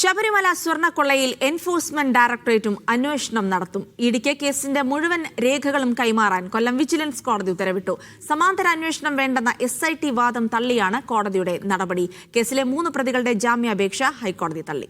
Sabarimala സ്വർണക്കൊള്ളയിൽ enforcement ഡയറക്ടറേറ്റും അന്വേഷണം നടത്തും. ഇടുക്കി കേസിന്റെ മുഴുവൻ രേഖകളും കൈമാറാൻ കൊല്ലം വിജിലൻസ് കോടതി ഉത്തരവിട്ടു. സമാന്തര അന്വേഷണം വേണ്ടെന്ന എസ് വാദം തള്ളിയാണ് കോടതിയുടെ നടപടി. കേസിലെ മൂന്ന് പ്രതികളുടെ ജാമ്യാപേക്ഷ ഹൈക്കോടതി തള്ളി.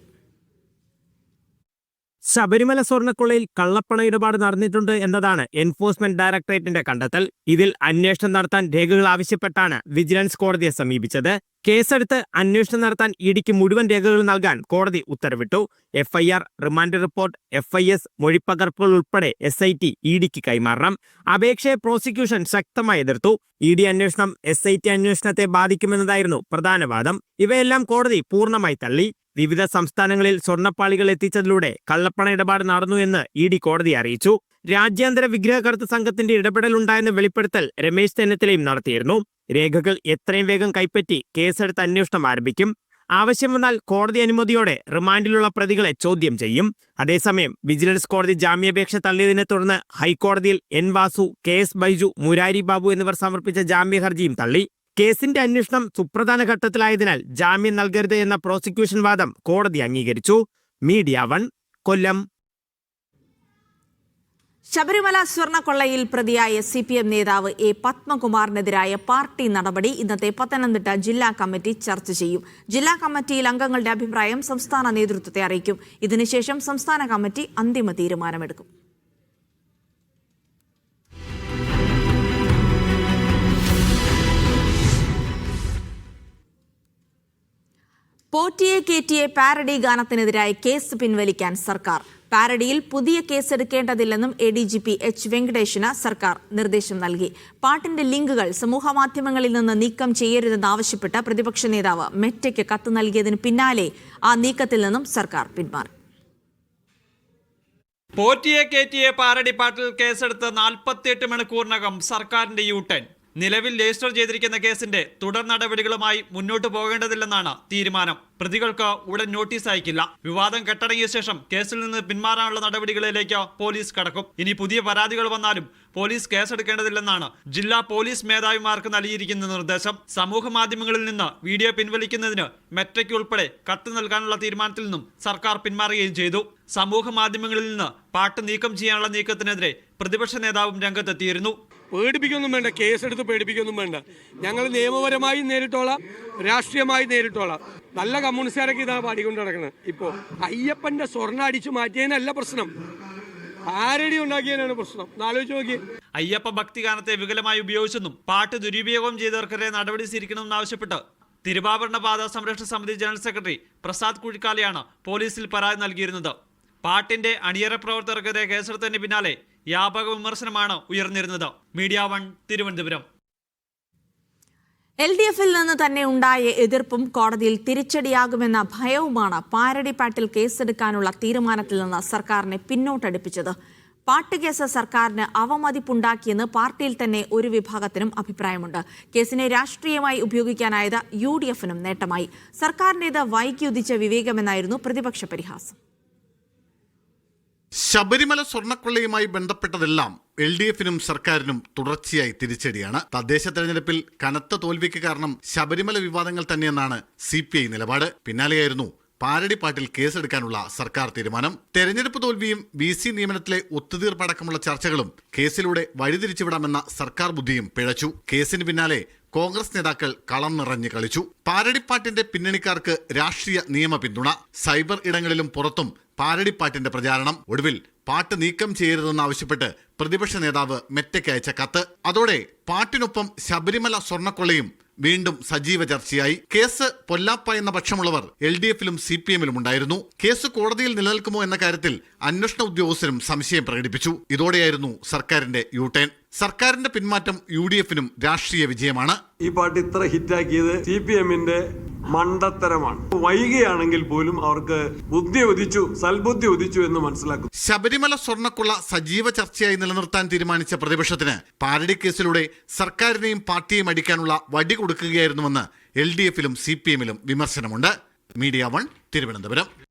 ശബരിമല സ്വർണക്കൊള്ളയിൽ കള്ളപ്പണ ഇടപാട് നടന്നിട്ടുണ്ട് എന്നതാണ് എൻഫോഴ്സ്മെന്റ് ഡയറക്ടറേറ്റിന്റെ കണ്ടെത്തൽ. ഇതിൽ അന്വേഷണം നടത്താൻ രേഖകൾ ആവശ്യപ്പെട്ടാണ് വിജിലൻസ് കോടതിയെ സമീപിച്ചത്. കേസെടുത്ത് അന്വേഷണം നടത്താൻ ഇടിക്ക് മുഴുവൻ രേഖകൾ നൽകാൻ കോടതി ഉത്തരവിട്ടു. F I R remand report F I S S മൊഴിപ്പകർപ്പുകൾ ഉൾപ്പെടെ എസ് ഐ ടി ഇഡിക്ക് കൈമാറണം. അപേക്ഷയെ പ്രോസിക്യൂഷൻ ശക്തമായി എതിർത്തു. ഇ ഡി അന്വേഷണം എസ് ഐ ടി അന്വേഷണത്തെ ബാധിക്കുമെന്നതായിരുന്നു പ്രധാന വാദം. ഇവയെല്ലാം കോടതി പൂർണമായി തള്ളി. വിവിധ സംസ്ഥാനങ്ങളിൽ സ്വർണപ്പാളികൾ എത്തിച്ചതിലൂടെ കള്ളപ്പണ ഇടപാട് നടന്നു എന്ന് ഇ ഡി കോടതി അറിയിച്ചു. രാജ്യാന്തര വിഗ്രഹകർത്ത സംഘത്തിന്റെ ഇടപെടലുണ്ടായെന്ന വെളിപ്പെടുത്തൽ രമേശ് ചെന്നിത്തലയും നടത്തിയിരുന്നു. രേഖകൾ എത്രയും വേഗം കൈപ്പറ്റി കേസെടുത്ത് അന്വേഷണം ആരംഭിക്കും. ആവശ്യം വന്നാൽ കോടതി അനുമതിയോടെ റിമാൻഡിലുള്ള പ്രതികളെ ചോദ്യം ചെയ്യും. അതേസമയം വിജിലൻസ് കോടതി ജാമ്യാപേക്ഷ തള്ളിയതിനെ തുടർന്ന് ഹൈക്കോടതിയിൽ N Vasu K S Baiju Murari Babu എന്നിവർ സമർപ്പിച്ച ജാമ്യ ഹർജിയും തള്ളി. കേസിന്റെ അന്വേഷണം സുപ്രധാന ഘട്ടത്തിലായതിനാൽ ജാമ്യം നൽകരുത് എന്ന പ്രോസിക്യൂഷൻ വാദം കോടതി അംഗീകരിച്ചു. Media one Kollam. ശബരിമല സ്വർണക്കൊള്ളയിൽ പ്രതിയായ സി പി എം നേതാവ് എ പത്മകുമാറിനെതിരായ പാർട്ടി നടപടി ഇന്നത്തെ പത്തനംതിട്ട ജില്ലാ കമ്മിറ്റി ചർച്ച ചെയ്യും. ജില്ലാ കമ്മിറ്റിയിൽ അംഗങ്ങളുടെ അഭിപ്രായം സംസ്ഥാന നേതൃത്വത്തെ അറിയിക്കും. ഇതിനുശേഷം സംസ്ഥാന കമ്മിറ്റി അന്തിമ തീരുമാനമെടുക്കും. പോറ്റിയെ കേറ്റിയെ പാരഡി ഗാനത്തിനെതിരായ കേസ് പിൻവലിക്കാൻ സർക്കാർ. പാരഡിയിൽ പുതിയ കേസെടുക്കേണ്ടതില്ലെന്നും A D G P H വെങ്കടേഷിന് സർക്കാർ നിർദ്ദേശം നൽകി. പാട്ടിന്റെ ലിങ്കുകൾ സമൂഹമാധ്യമങ്ങളിൽ നിന്ന് നീക്കം ചെയ്യരുതെന്നാവശ്യപ്പെട്ട് പ്രതിപക്ഷ നേതാവ് മെറ്റയ്ക്ക് കത്ത് നൽകിയതിന് പിന്നാലെ ആ നീക്കത്തിൽ നിന്നും സർക്കാർ പിന്മാറി. പോറ്റിയെ കേറ്റിയെ പാരടി പാട്ടിൽ കേസെടുത്ത് നാൽപ്പത്തിയെട്ട് മണിക്കൂറിനകം സർക്കാരിന്റെ യു ടേൺ നിലവിൽ രജിസ്റ്റർ ചെയ്തിരിക്കുന്ന കേസിന്റെ തുടർ നടപടികളുമായി മുന്നോട്ട് പോകേണ്ടതില്ലെന്നാണ് തീരുമാനം. പ്രതികൾക്ക് ഉടൻ നോട്ടീസ് അയക്കില്ല. വിവാദം കെട്ടടങ്ങിയ ശേഷം കേസിൽ നിന്ന് പിന്മാറാനുള്ള നടപടികളിലേക്ക് പോലീസ് കടക്കും. ഇനി പുതിയ പരാതികൾ വന്നാലും പോലീസ് കേസെടുക്കേണ്ടതില്ലെന്നാണ് ജില്ലാ പോലീസ് മേധാവിമാർക്ക് നൽകിയിരിക്കുന്ന നിർദ്ദേശം. സമൂഹ മാധ്യമങ്ങളിൽ നിന്ന് വീഡിയോ പിൻവലിക്കുന്നതിന് മെറ്റയ്ക്ക് ഉൾപ്പെടെ കത്ത് നൽകാനുള്ള തീരുമാനത്തിൽ നിന്നും സർക്കാർ പിന്മാറുകയും ചെയ്തു. സമൂഹ മാധ്യമങ്ങളിൽ നിന്ന് പാട്ട് നീക്കം ചെയ്യാനുള്ള നീക്കത്തിനെതിരെ പ്രതിപക്ഷ നേതാവും രംഗത്തെത്തിയിരുന്നു. പേടിപ്പിക്കൊന്നും വേണ്ട കേസെടുത്ത് പേടിപ്പിക്കൊന്നും വേണ്ട. ഞങ്ങൾ നിയമപരമായി നേരിട്ടോളാം രാഷ്ട്രീയമായി നേരിട്ടോളാം. നല്ല കമ്മ്യൂണിസ്റ്റുകാരൊക്കെ ഇതാണ് പാടിക്കൊണ്ട് നടക്കുന്നത് ഇപ്പോൾ അയ്യപ്പന്റെ സ്വർണ അടിച്ചു മാറ്റിയതിനല്ല പ്രശ്നം. ആരടി ഉണ്ടാക്കിയതിനാണ് പ്രശ്നം? ആലോചിച്ച് നോക്കി അയ്യപ്പ ഭക്തിഗാനത്തെ വികലമായി ഉപയോഗിച്ചെന്നും പാട്ട് ദുരുപയോഗം ചെയ്തവർക്കെതിരെ നടപടി സ്വീകരിക്കണമെന്ന് ആവശ്യപ്പെട്ട് തിരുവാഭരണ പാത സംരക്ഷണ സമിതി ജനറൽ സെക്രട്ടറി പ്രസാദ് കുഴിക്കാലയാണ് പോലീസിൽ പരാതി നൽകിയിരുന്നത്. പാട്ടിന്റെ അണിയറ പ്രവർത്തകർക്കെതിരെ കേസെടുത്തതിന് പിന്നാലെ വ്യാപക വിമർശനമാണ് ഉയർന്നിരുന്നത്. Media One Thiruvananthapuram. L D എഫിൽ നിന്ന് തന്നെ ഉണ്ടായ എതിർപ്പും കോടതിയിൽ തിരിച്ചടിയാകുമെന്ന ഭയവുമാണ് പാരടി പാട്ടിൽ കേസെടുക്കാനുള്ള തീരുമാനത്തിൽ നിന്ന് സർക്കാരിനെ പിന്നോട്ടടിപ്പിച്ചത്. പാട്ട് കേസ് സർക്കാരിന് അവമതിപ്പുണ്ടാക്കിയെന്ന് പാർട്ടിയിൽ തന്നെ ഒരു വിഭാഗത്തിനും അഭിപ്രായമുണ്ട്. കേസിനെ രാഷ്ട്രീയമായി ഉപയോഗിക്കാനായത് യു ഡി എഫിനും നേട്ടമായി. വൈകി ഉദിച്ച വിവേകമെന്നായിരുന്നു പ്രതിപക്ഷ പരിഹാസം. ശബരിമല സ്വർണക്കൊള്ളയുമായി ബന്ധപ്പെട്ടതെല്ലാം എൽ ഡി എഫിനും സർക്കാരിനും തുടർച്ചയായി തിരിച്ചടിയാണ്. തദ്ദേശ തെരഞ്ഞെടുപ്പിൽ കനത്ത തോൽവിക്ക് കാരണം ശബരിമല വിവാദങ്ങൾ തന്നെയെന്നാണ് സി പി ഐ നിലപാട്. പിന്നാലെയായിരുന്നു പാരടിപ്പാട്ടിൽ കേസെടുക്കാനുള്ള സർക്കാർ തീരുമാനം. തെരഞ്ഞെടുപ്പ് തോൽവിയും വി സി നിയമനത്തിലെ ഒത്തുതീർപ്പടക്കമുള്ള ചർച്ചകളും കേസിലൂടെ വഴിതിരിച്ചുവിടാമെന്ന സർക്കാർ ബുദ്ധിയും പിഴച്ചു. കേസിന് പിന്നാലെ കോൺഗ്രസ് നേതാക്കൾ കളം നിറഞ്ഞ് കളിച്ചു. പാരടിപ്പാട്ടിന്റെ പിന്നണിക്കാർക്ക് രാഷ്ട്രീയ നിയമ പിന്തുണ. സൈബർ ഇടങ്ങളിലും പുറത്തും പാരടിപ്പാട്ടിന്റെ പ്രചാരണം. ഒടുവിൽ പാട്ട് നീക്കം ചെയ്യരുതെന്നാവശ്യപ്പെട്ട് പ്രതിപക്ഷ നേതാവ് മെറ്റയ്ക്ക് അയച്ച കത്ത്. അതോടെ പാട്ടിനൊപ്പം ശബരിമല സ്വർണക്കൊള്ളയും വീണ്ടും സജീവ ചർച്ചയായി. കേസ് പൊല്ലാപ്പ എന്ന പക്ഷമുള്ളവർ എൽ ഡി എഫിലും സി പി എമ്മിലും ഉണ്ടായിരുന്നു. കേസ് കോടതിയിൽ നിലനിൽക്കുമോ എന്ന കാര്യത്തിൽ അന്വേഷണ ഉദ്യോഗസ്ഥരും സംശയം പ്രകടിപ്പിച്ചു. ഇതോടെയായിരുന്നു സർക്കാരിന്റെ യു ടേൺ സർക്കാരിന്റെ പിന്മാറ്റം യു ഡി എഫിനും രാഷ്ട്രീയ വിജയമാണ്. ഈ പാട്ട് ഇത്ര ഹിറ്റാക്കിയത് സി പി എമ്മിന്റെ മണ്ടത്തരമാണ്. വൈകിയാണെങ്കിൽ പോലും അവർക്ക് ബുദ്ധി ഉദിച്ചു സൽബുദ്ധി ഉദിച്ചു എന്ന് മനസ്സിലാക്കും. ശബരിമല സ്വർണക്കുള്ള സജീവ ചർച്ചയായി നിലനിർത്താൻ തീരുമാനിച്ച പ്രതിപക്ഷത്തിന് പാരടി കേസിലൂടെ സർക്കാരിനെയും പാർട്ടിയെയും അടിക്കാനുള്ള വടി കൊടുക്കുകയായിരുന്നുവെന്ന് എൽ ഡി എഫിലും സി പി എമ്മിലും വിമർശനമുണ്ട്. Media One Thiruvananthapuram.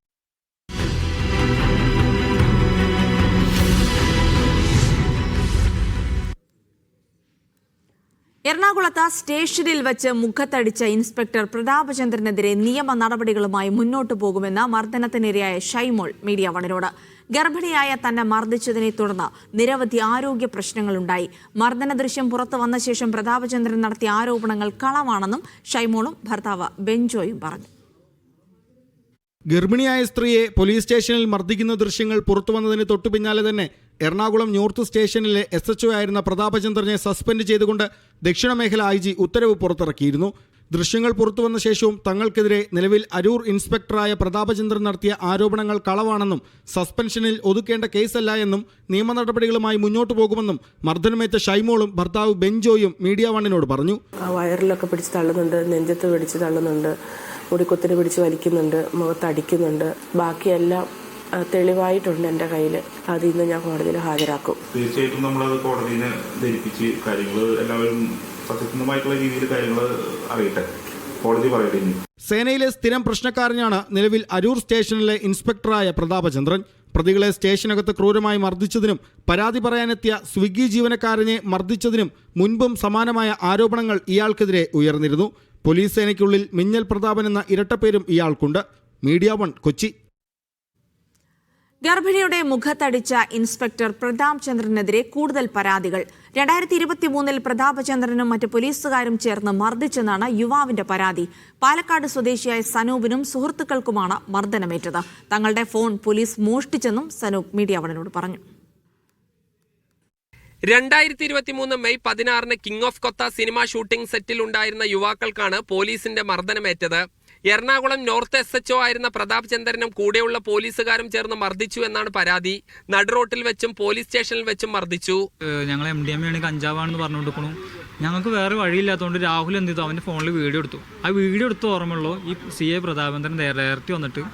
എറണാകുളത്ത് സ്റ്റേഷനിൽ വെച്ച് മുഖത്തടിച്ച ഇൻസ്പെക്ടർ പ്രതാപചന്ദ്രനെതിരെ നിയമ നടപടികളുമായി മുന്നോട്ടു പോകുമെന്ന് മർദ്ദനത്തിനിരയായ ഷൈമോൾ മീഡിയ വണിനോട് ഗർഭിണിയായ തന്നെ മർദ്ദിച്ചതിനെ തുടർന്ന് നിരവധി ആരോഗ്യ പ്രശ്നങ്ങളുണ്ടായി. മർദ്ദന ദൃശ്യം പുറത്തു വന്ന ശേഷം പ്രതാപചന്ദ്രൻ നടത്തിയ ആരോപണങ്ങൾ കളവാണെന്നും ഷൈമോളും ഭർത്താവ് ബെഞ്ചോയും പറഞ്ഞു. ഗർഭിണിയായ സ്ത്രീയെ പോലീസ് സ്റ്റേഷനിൽ മർദ്ദിക്കുന്ന ദൃശ്യങ്ങൾ പുറത്തു വന്നതിന് തൊട്ടു പിന്നാലെ തന്നെ എറണാകുളം നോർത്ത് സ്റ്റേഷനിലെ എസ് എച്ച് ആയിരുന്ന പ്രതാപചന്ദ്രനെ സസ്പെൻഡ് ചെയ്തുകൊണ്ട് ദക്ഷിണ മേഖല ഐ ജി ഉത്തരവ് പുറത്തിറക്കിയിരുന്നു. ദൃശ്യങ്ങൾ പുറത്തുവന്ന ശേഷവും തങ്ങൾക്കെതിരെ നിലവിൽ അരൂർ ഇൻസ്പെക്ടറായ പ്രതാപചന്ദ്രൻ നടത്തിയ ആരോപണങ്ങൾ കളവാണെന്നും സസ്പെൻഷനിൽ ഒതുക്കേണ്ട കേസല്ല എന്നും നിയമ നടപടികളുമായി മുന്നോട്ടു പോകുമെന്നും മർദ്ദനമേറ്റ ഷൈമോളും ഭർത്താവ് ബെഞ്ചോയും മീഡിയ വണ്ണിനോട് പറഞ്ഞു. വയറിലൊക്കെ പിടിച്ച് തള്ളുന്നുണ്ട് നെഞ്ചത്ത് പിടിച്ച് തള്ളുന്നുണ്ട് മുടിക്കുത്തിന് പിടിച്ച് വലിക്കുന്നുണ്ട് മുഖത്ത് അടിക്കുന്നുണ്ട് ബാക്കിയെല്ലാം തെളിവായിട്ടുണ്ട് എന്റെ കയ്യിൽ അത് ഇന്ന് ഞാൻ കോടതിയിൽ ഹാജരാക്കും. തീർച്ചയായിട്ടും നമ്മളത് കോടതിനെ ധരിപ്പിച്ച് കാര്യങ്ങൾ എല്ലാവരും സത്യസന്ധമായിട്ടുള്ള രീതിയിൽ കാര്യങ്ങൾ അറിയട്ടെ. കോടതി പറയട്ടെ സേനയിലെ സ്ഥിരം പ്രശ്നക്കാരനാണ് നിലവിൽ അരൂർ സ്റ്റേഷനിലെ ഇൻസ്പെക്ടറായ പ്രതാപചന്ദ്രൻ പ്രതികളെ സ്റ്റേഷനകത്ത് ക്രൂരമായി മർദ്ദിച്ചതിനും പരാതി പറയാനെത്തിയ സ്വിഗ്ഗി ജീവനക്കാരനെ മർദ്ദിച്ചതിനും മുൻപും സമാനമായ ആരോപണങ്ങൾ ഇയാൾക്കെതിരെ ഉയർന്നിരുന്നു. പോലീസ് സേനയ്ക്കുള്ളിൽ മിന്നൽ പ്രതാപൻ എന്ന ഇരട്ടപ്പേരും ഇയാൾക്കുണ്ട്. Media one Kochi. ഗർഭിണിയുടെ മുഖത്തടിച്ച ഇൻസ്പെക്ടർ പ്രതാപ് ചന്ദ്രനെതിരെ കൂടുതൽ പരാതികൾ. രണ്ടായിരത്തി ഇരുപത്തിമൂന്നിൽ പ്രതാപചന്ദ്രനും മറ്റ് പോലീസുകാരും ചേർന്ന് മർദ്ദിച്ചെന്നാണ് യുവാവിന്റെ പരാതി. പാലക്കാട് സ്വദേശിയായ സനൂപിനും സുഹൃത്തുക്കൾക്കുമാണ് മർദ്ദനമേറ്റത്. തങ്ങളുടെ ഫോൺ പോലീസ് മോഷ്ടിച്ചെന്നും സനൂപ് മീഡിയ വണിനോട് പറഞ്ഞു. രണ്ടായിരത്തി ഇരുപത്തി മൂന്ന് മെയ് പതിനാറിന് King of Kotha cinema shooting സെറ്റിൽ ഉണ്ടായിരുന്ന യുവാക്കൾക്കാണ് പോലീസിന്റെ മർദ്ദനമേറ്റത്. എറണാകുളം നോർത്ത് എസ് എച്ച്ഒ ആയിരുന്ന പ്രതാപ് ചന്ദ്രനും കൂടെയുള്ള പോലീസുകാരും ചേർന്ന് മർദ്ദിച്ചു എന്നാണ് പരാതി. നടുറോട്ടിൽ വെച്ചും പോലീസ് സ്റ്റേഷനിൽ വെച്ചും മർദ്ദിച്ചു. ഞങ്ങൾ എം ഡി എം ആണ് കഞ്ചാവാണെന്ന് പറഞ്ഞുകൊടുക്കണു. ഞങ്ങൾക്ക് വേറെ വഴിയില്ലാത്തതുകൊണ്ട് രാഹുൽ എന്ത് ചെയ്തു? അവന്റെ ഫോണിൽ വീഡിയോ എടുത്തു. ആ വീഡിയോ എടുത്ത് ഓർമ്മയുള്ളൂ ഈ സി എ പ്രതാപചന്ദ്രൻ ഡയറക്റ്റ് വന്നിട്ട്.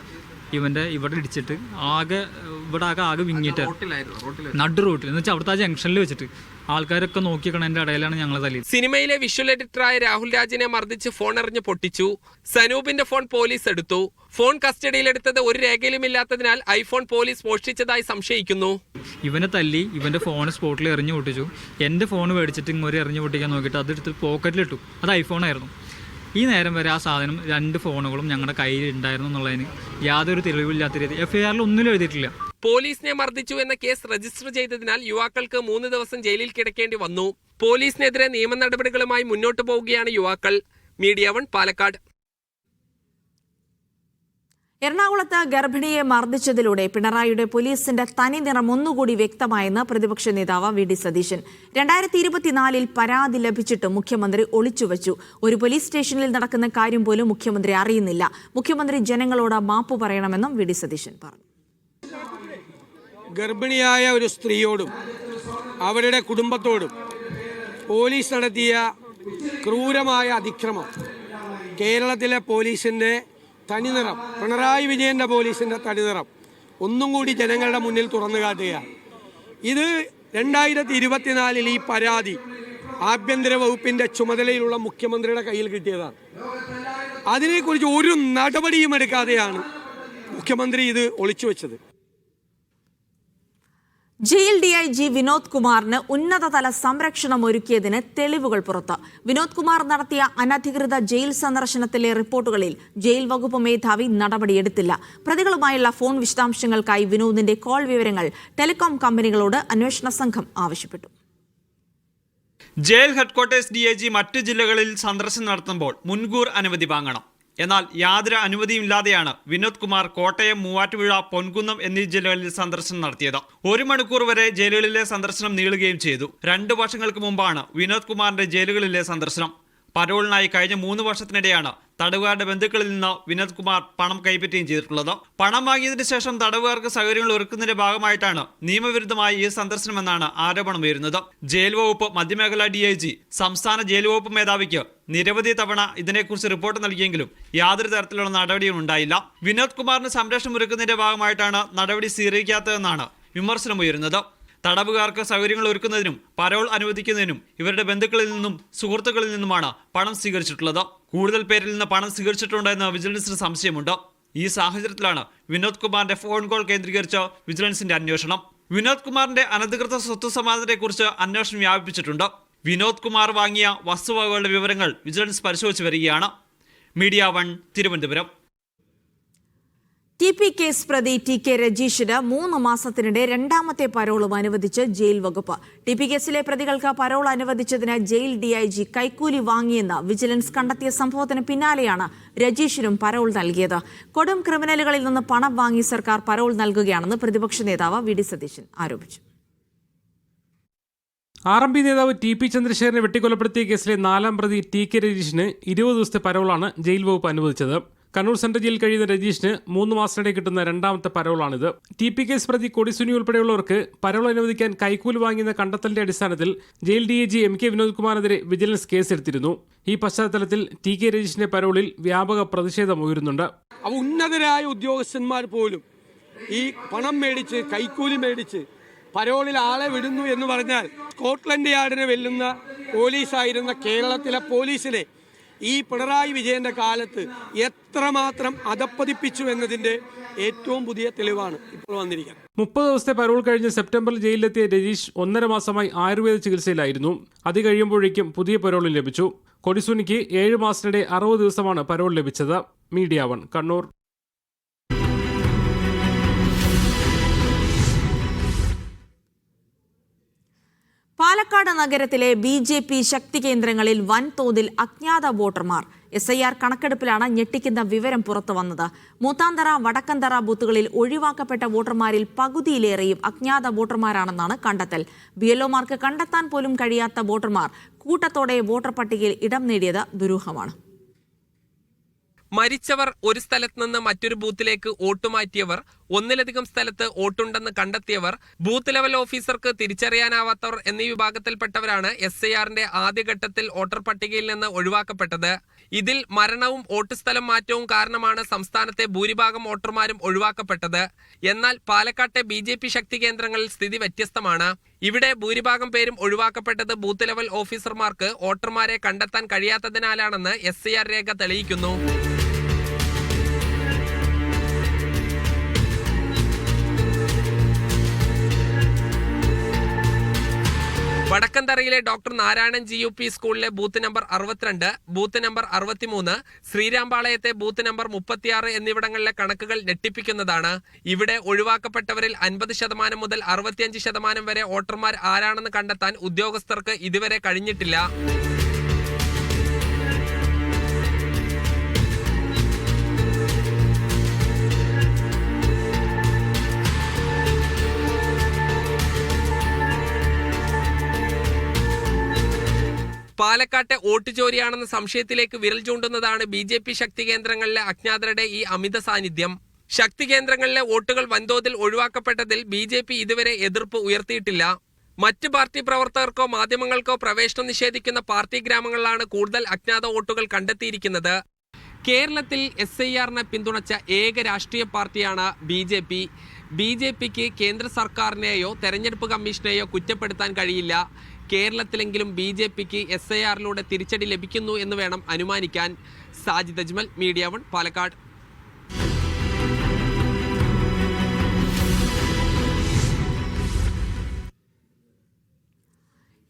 ഇവന്റെ ഇവിടെ ഇടിച്ചിട്ട് ആകെ ഇവിടെ ആകെ ആകെ വിങ്ങിയിട്ട്. നടു റോട്ടിൽ എന്ന് വെച്ചാൽ അവിടുത്തെ ആ ജംഗ്ഷനിൽ വെച്ചിട്ട് ആൾക്കാരൊക്കെ നോക്കിക്കണതിന്റെ ഇടയിലാണ് ഞങ്ങൾ തല്ലി സിനിമയിലെ വിഷ്വൽ എഡിറ്ററായ രാഹുൽ രാജിനെ മർദ്ദിച്ച് ഫോൺ എറിഞ്ഞ് പൊട്ടിച്ചു. സനൂപിന്റെ ഫോൺ പോലീസ് എടുത്തു. ഫോൺ കസ്റ്റഡിയിലെടുത്തത് ഒരു രേഖയിലുമില്ലാത്തതിനാൽ ഐഫോൺ പോലീസ് മോഷ്ടിച്ചതായി സംശയിക്കുന്നു. ഇവനെ തല്ലി ഇവന്റെ ഫോൺ സ്പോട്ടിൽ എറിഞ്ഞു പൊട്ടിച്ചു. എന്റെ ഫോൺ മേടിച്ചിട്ട് ഇങ്ങോട്ട് എറിഞ്ഞു പൊട്ടിക്കാൻ നോക്കിയിട്ട് അതെടുത്ത് പോക്കറ്റിലിട്ടു അത് ഐഫോൺ ആയിരുന്നു. ഈ നേരം വരെ ആ സാധനം രണ്ട് ഫോണുകളും ഞങ്ങളുടെ കയ്യിൽ ഉണ്ടായിരുന്നു എന്നുള്ളതിന് യാതൊരു തെളിവില്ലാത്ത രീതി എഫ് ഐ ആറിൽ ഒന്നിലും എഴുതിയിട്ടില്ല. പോലീസിനെ മർദ്ദിച്ചു എന്ന കേസ് രജിസ്റ്റർ ചെയ്തതിനാൽ യുവാക്കൾക്ക് മൂന്ന് ദിവസം ജയിലിൽ കിടക്കേണ്ടി വന്നു. പോലീസിനെതിരെ നിയമ നടപടികളുമായി മുന്നോട്ടു പോവുകയാണ് യുവാക്കൾ. Media One Palakkad. എറണാകുളത്ത് ഗർഭിണിയെ മർദ്ദിച്ചതിലൂടെ പിണറായിയുടെ പോലീസിന്റെ തനി നിറം ഒന്നുകൂടി വ്യക്തമായെന്ന് പ്രതിപക്ഷ നേതാവ് വി ഡി സതീശൻ. രണ്ടായിരത്തി ഇരുപത്തിനാലിൽ പരാതി ലഭിച്ചിട്ടും മുഖ്യമന്ത്രി ഒളിച്ചുവച്ചു. ഒരു പോലീസ് സ്റ്റേഷനിൽ നടക്കുന്ന കാര്യം പോലും മുഖ്യമന്ത്രി അറിയുന്നില്ല. മുഖ്യമന്ത്രി ജനങ്ങളോട് മാപ്പ് പറയണമെന്നും വി ഡി സതീശൻ പറഞ്ഞു. ഗർഭിണിയായ ഒരു സ്ത്രീയോടും അവരുടെ കുടുംബത്തോടും പോലീസ് നടത്തിയ ക്രൂരമായ അതിക്രമം കേരളത്തിലെ പോലീസിന്റെ തനിനിറം. പിണറായി വിജയന്റെ പോലീസിന്റെ തനിനിറം. ഒന്നും കൂടി ജനങ്ങളുടെ മുന്നിൽ തുറന്നു കാട്ടുക. ഇത് രണ്ടായിരത്തി ഇരുപത്തിനാലിൽ ഈ പരാതി ആഭ്യന്തര വകുപ്പിന്റെ ചുമതലയിലുള്ള മുഖ്യമന്ത്രിയുടെ കയ്യിൽ കിട്ടിയതാണ്. അതിനെക്കുറിച്ച് ഒരു നടപടിയും എടുക്കാതെയാണ് മുഖ്യമന്ത്രി ഇത് ഒളിച്ചു വെച്ചത്. Jail D I G Vinod കുമാറിന് ഉന്നതതല സംരക്ഷണം ഒരുക്കിയതിന് തെളിവുകൾ പുറത്ത്. വിനോദ് കുമാർ നടത്തിയ അനധികൃത ജയിൽ സന്ദർശനത്തിലെ റിപ്പോർട്ടുകളിൽ ജയിൽ വകുപ്പ് മേധാവി നടപടിയെടുത്തില്ല. പ്രതികളുമായുള്ള ഫോൺ വിശദാംശങ്ങൾക്കായി വിനോദിന്റെ കോൾ വിവരങ്ങൾ ടെലികോം കമ്പനികളോട് അന്വേഷണ സംഘം ആവശ്യപ്പെട്ടു. ജയിൽ ഹെഡ്ക്വാർട്ടേഴ്സ് ഡി മറ്റ് ജില്ലകളിൽ സന്ദർശനം നടത്തുമ്പോൾ മുൻകൂർ അനുമതി വാങ്ങണം. എന്നാൽ യാതൊരു അനുമതിയുമില്ലാതെയാണ് വിനോദ് കുമാർ കോട്ടയം മൂവാറ്റുപുഴ പൊൻകുന്നം എന്നീ ജില്ലകളിൽ സന്ദർശനം നടത്തിയത്. ഒരു മണിക്കൂർ വരെ ജയിലുകളിലെ സന്ദർശനം നീളുകയും ചെയ്തു. രണ്ട് വർഷങ്ങൾക്ക് മുമ്പാണ് വിനോദ് കുമാറിന്റെ ജയിലുകളിലെ സന്ദർശനം. പരോളിനായി കഴിഞ്ഞ മൂന്ന് വർഷത്തിനിടെയാണ് തടവുകാരുടെ ബന്ധുക്കളിൽ നിന്ന് വിനോദ് കുമാർ പണം കൈപ്പറ്റുകയും ചെയ്തിട്ടുള്ളത്. പണം വാങ്ങിയതിനു ശേഷം തടവുകാർക്ക് സൗകര്യങ്ങൾ ഒരുക്കുന്നതിന്റെ ഭാഗമായിട്ടാണ് നിയമവിരുദ്ധമായി ഈ സന്ദർശനമെന്നാണ് ആരോപണം ഉയരുന്നത് ജയിൽ വകുപ്പ് മധ്യമേഖലാ ഡി സംസ്ഥാന ജയിൽ വകുപ്പ് മേധാവിക്ക് നിരവധി തവണ ഇതിനെക്കുറിച്ച് റിപ്പോർട്ട് നൽകിയെങ്കിലും യാതൊരു തരത്തിലുള്ള നടപടിയും ഉണ്ടായില്ല. വിനോദ് കുമാറിന് സംരക്ഷണം ഒരുക്കുന്നതിന്റെ ഭാഗമായിട്ടാണ് നടപടി സ്വീകരിക്കാത്തതെന്നാണ് വിമർശനമുയരുന്നത് തടവുകാർക്ക് സൗകര്യങ്ങൾ ഒരുക്കുന്നതിനും പരോൾ അനുവദിക്കുന്നതിനും ഇവരുടെ ബന്ധുക്കളിൽ നിന്നും സുഹൃത്തുക്കളിൽ നിന്നുമാണ് പണം സ്വീകരിച്ചിട്ടുള്ളത്. കൂടുതൽ പേരിൽ നിന്ന് പണം സ്വീകരിച്ചിട്ടുണ്ടെന്ന് വിജിലൻസിന് സംശയമുണ്ട്. ഈ സാഹചര്യത്തിലാണ് വിനോദ് കുമാറിന്റെ ഫോൺ കോൾ കേന്ദ്രീകരിച്ച് വിജിലൻസിന്റെ അന്വേഷണം. വിനോദ് കുമാറിന്റെ അനധികൃത സ്വത്ത് സമാധാനത്തെക്കുറിച്ച് അന്വേഷണം വ്യാപിപ്പിച്ചിട്ടുണ്ട്. വിനോദ് കുമാർ വാങ്ങിയ വസ്തുവകകളുടെ വിവരങ്ങൾ വിജിലൻസ് പരിശോധിച്ചു വരികയാണ്. Media One Thiruvananthapuram. T P case പ്രതി ടി കെ രജീഷിന് മൂന്ന് മാസത്തിനിടെ രണ്ടാമത്തെ പരോളും അനുവദിച്ച് ജയിൽ വകുപ്പ്. ടി പി കേസിലെ പ്രതികൾക്ക് പരോൾ അനുവദിച്ചതിന് ജയിൽ ഡി ഐ ജി കൈക്കൂലി വാങ്ങിയെന്ന് വിജിലൻസ് കണ്ടെത്തിയ സംഭവത്തിന് പിന്നാലെയാണ് രജീഷിനും പരോൾ നൽകിയത്. കൊടും ക്രിമിനലുകളിൽ നിന്ന് പണം വാങ്ങി സർക്കാർ പരോൾ നൽകുകയാണെന്ന് പ്രതിപക്ഷ നേതാവ് വി ഡി സതീശൻ ആരോപിച്ചു. ആർ എം പി നേതാവ് ടി പി ചന്ദ്രശേഖരനെ വെട്ടിക്കൊലപ്പെടുത്തിയ കേസിലെ നാലാം പ്രതി ടി കെ രജീഷിന് ഇരുപത് ദിവസത്തെ പരോളാണ് ജയിൽ വകുപ്പ് അനുവദിച്ചത്. കണ്ണൂർ സെൻട്രൽ ജയിലിൽ കഴിയുന്ന രജീഷിന് മൂന്ന് മാസത്തിനിടെ കിട്ടുന്ന രണ്ടാമത്തെ പരോളാണിത്. ടി പി കേസ് പ്രതി കൊടിസുനി ഉൾപ്പെടെയുള്ളവർക്ക് പരോൾ അനുവദിക്കാൻ കൈക്കൂലി വാങ്ങിയെന്ന കണ്ടെത്തലിന്റെ അടിസ്ഥാനത്തിൽ jail D A G M K Vinod കുമാറിനെതിരെ vigilance കേസെടുത്തിരുന്നു. ഈ പശ്ചാത്തലത്തിൽ ടി കെ രജീഷിന്റെ പരോളിൽ വ്യാപക പ്രതിഷേധം ഉയരുന്നുണ്ട്. ഉന്നതരായ ഉദ്യോഗസ്ഥന്മാർ പോലും ഈ പണം മേടിച്ച് കൈക്കൂലി മേടിച്ച് പരോളിൽ ആളെ വിടുന്നു എന്ന് പറഞ്ഞാൽ സ്കോട്ട്ലൻഡ് യാർഡിനെ വെല്ലുന്ന പോലീസായിരുന്ന കേരളത്തിലെ പോലീസിനെ ഈ പിണറായി വിജയന്റെ കാലത്ത് എത്രമാത്രം അധപ്പതിപ്പിച്ചു എന്നതിന്റെ ഏറ്റവും പുതിയ തെളിവാണ് ഇപ്പോൾ വന്നിരിക്കുന്നത്. മുപ്പത് ദിവസത്തെ പരോൾ കഴിഞ്ഞ് സെപ്റ്റംബറിൽ ജയിലിലെത്തിയ രജീഷ് ഒന്നര മാസമായി ആയുർവേദ ചികിത്സയിലായിരുന്നു. അത് കഴിയുമ്പോഴേക്കും പുതിയ പരോളും ലഭിച്ചു. കൊടിസുനിക്ക് ഏഴ് മാസത്തിനിടെ അറുപത് ദിവസമാണ് പരോൾ ലഭിച്ചത്. Media One Kannur. പാലക്കാട് നഗരത്തിലെ ബി ജെ പി ശക്തി കേന്ദ്രങ്ങളിൽ വൻതോതിൽ അജ്ഞാത വോട്ടർമാർ. എസ് ഐ ആർ കണക്കെടുപ്പിലാണ് ഞെട്ടിക്കുന്ന വിവരം പുറത്തു വന്നത്. മൂത്താന്തറ വടക്കന്തറ ബൂത്തുകളിൽ ഒഴിവാക്കപ്പെട്ട വോട്ടർമാരിൽ പകുതിയിലേറെയും അജ്ഞാത വോട്ടർമാരാണെന്നാണ് കണ്ടെത്തൽ. ബി കണ്ടെത്താൻ പോലും കഴിയാത്ത വോട്ടർമാർ കൂട്ടത്തോടെ വോട്ടർ പട്ടികയിൽ ഇടം നേടിയത് ദുരൂഹമാണ്. മരിച്ചവർ ഒരു സ്ഥലത്ത് നിന്ന് മറ്റൊരു ബൂത്തിലേക്ക് വോട്ട് മാറ്റിയവർ ഒന്നിലധികം സ്ഥലത്ത് വോട്ടുണ്ടെന്ന് കണ്ടെത്തിയവർ ബൂത്ത് ലെവൽ ഓഫീസർക്ക് തിരിച്ചറിയാനാവാത്തവർ എന്നീ വിഭാഗത്തിൽപ്പെട്ടവരാണ് എസ് ഐ ആറിന്റെ ആദ്യഘട്ടത്തിൽ വോട്ടർ പട്ടികയിൽ നിന്ന് ഒഴിവാക്കപ്പെട്ടത്. ഇതിൽ മരണവും വോട്ട് സ്ഥലം മാറ്റവും കാരണമാണ് സംസ്ഥാനത്തെ ഭൂരിഭാഗം വോട്ടർമാരും ഒഴിവാക്കപ്പെട്ടത്. എന്നാൽ പാലക്കാട്ടെ ബി ജെ പി ശക്തി കേന്ദ്രങ്ങളിൽ സ്ഥിതി വ്യത്യസ്തമാണ്. ഇവിടെ ഭൂരിഭാഗം പേരും ഒഴിവാക്കപ്പെട്ടത് ബൂത്ത് ലെവൽ ഓഫീസർമാർക്ക് വോട്ടർമാരെ കണ്ടെത്താൻ കഴിയാത്തതിനാലാണെന്ന് എസ് രേഖ തെളിയിക്കുന്നു. വടക്കന്തറയിലെ doctor Narayanan G U P സ്കൂളിലെ ബൂത്ത് നമ്പർ അറുപത്തിരണ്ട് ബൂത്ത് നമ്പർ അറുപത്തിമൂന്ന് ശ്രീരാമ്പാളയത്തെ ബൂത്ത് നമ്പർ മുപ്പത്തിയാറ് എന്നിവിടങ്ങളിലെ കണക്കുകൾ ഞെട്ടിപ്പിക്കുന്നതാണ്. ഇവിടെ ഒഴിവാക്കപ്പെട്ടവരിൽ അൻപത് ശതമാനം മുതൽ അറുപത്തിയഞ്ച് ശതമാനം വരെ വോട്ടർമാർ ആരാണെന്ന് കണ്ടെത്താൻ ഉദ്യോഗസ്ഥർക്ക് ഇതുവരെ കഴിഞ്ഞിട്ടില്ല. പാലക്കാട്ടെ വോട്ട് ചോരിയാണെന്ന സംശയത്തിലേക്ക് വിരൽ ചൂണ്ടുന്നതാണ് ബി ജെ പി ശക്തി കേന്ദ്രങ്ങളിലെ അജ്ഞാതരുടെ ഈ അമിത സാന്നിധ്യം. ശക്തി കേന്ദ്രങ്ങളിലെ വോട്ടുകൾ വൻതോതിൽ ഒഴിവാക്കപ്പെട്ടതിൽ ബി ജെ പി ഇതുവരെ എതിർപ്പ് ഉയർത്തിയിട്ടില്ല. മറ്റ് പാർട്ടി പ്രവർത്തകർക്കോ മാധ്യമങ്ങൾക്കോ പ്രവേശനം നിഷേധിക്കുന്ന പാർട്ടി ഗ്രാമങ്ങളിലാണ് കൂടുതൽ അജ്ഞാത വോട്ടുകൾ കണ്ടെത്തിയിരിക്കുന്നത്. കേരളത്തിൽ എസ് ഐ ആറിനെ പിന്തുണച്ച ഏക രാഷ്ട്രീയ പാർട്ടിയാണ് B J P. B J പിക്ക് കേന്ദ്ര സർക്കാരിനെയോ തെരഞ്ഞെടുപ്പ് കമ്മീഷനെയോ കുറ്റപ്പെടുത്താൻ കഴിയില്ല. കേരളത്തിലെങ്കിലും ബി ജെ പിക്ക് എസ് ഐ ആറിലൂടെ തിരിച്ചടി ലഭിക്കുന്നു എന്ന് വേണം അനുമാനിക്കാൻ. Sajid Ajmal Media One Palakkad.